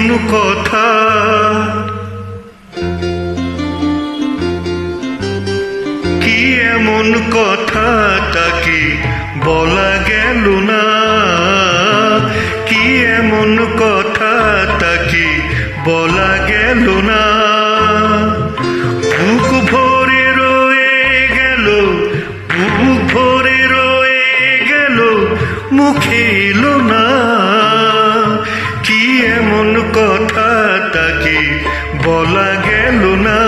কোন কথা? কি এমন কথা তাকে বলা গেল না? কি এমন কথা তাকে বলা গেল না? বুক বুক গেল, মুখে না। এমন কথা তাকে বলা গেল না।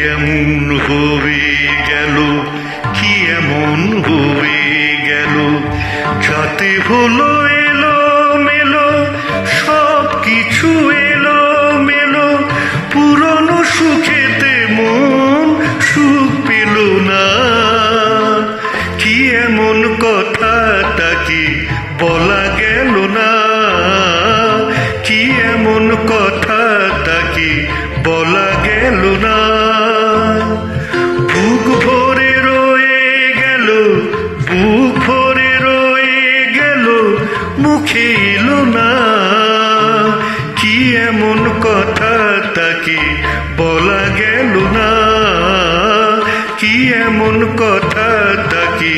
এমন হয়ে গেল? কি এমন হয়ে গেল? যাতে হলো এলো মেলো সব কিছু এলো মেলো পুরনো সুখেতে মন সুখ পেল না। কি এমন কথা তাকে বলা গেল না? কি এমন কথা তাকে বলা গেল না? মুখে এলো না। কি এমন কথা তাকে বলা গেল না। কি এমন কথা তাকে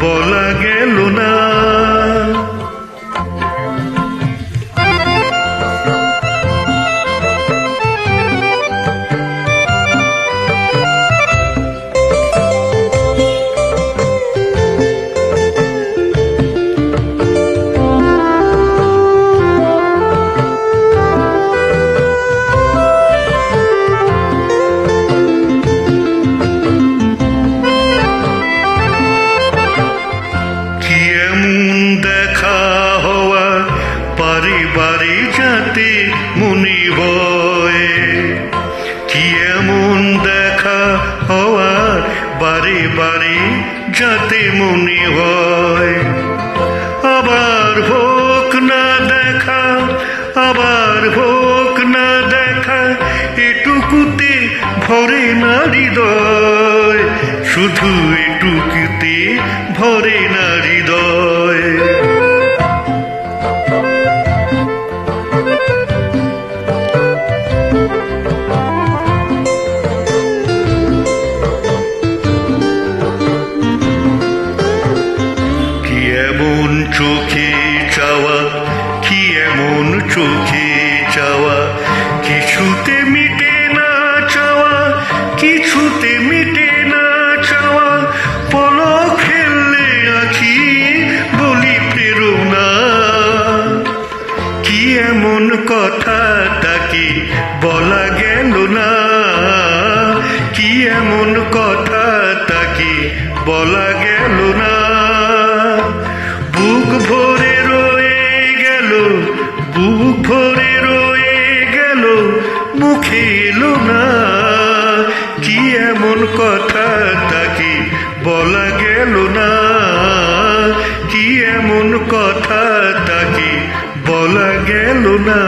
বলা গেল না। বারে যাতে মনে হয়। আবার হোক না দেখা, আবার হোক না দেখা, এটুকুতে ভরে না দয় শুধু এটুকুতে ভরে না হৃদয়। কিছুতে মিটে না চাওয়া, কিছুতে মিটে না চাওয়া পলক ফেললে আখি বলি প্রেরণা কি এমন কথা তাকে বলা গেল না? কি এমন কথা তাকে বলা গেল না? বুক ভরে কথা তাকে বলা গেল না। কি এমন কথা তাকে বলা গেল না?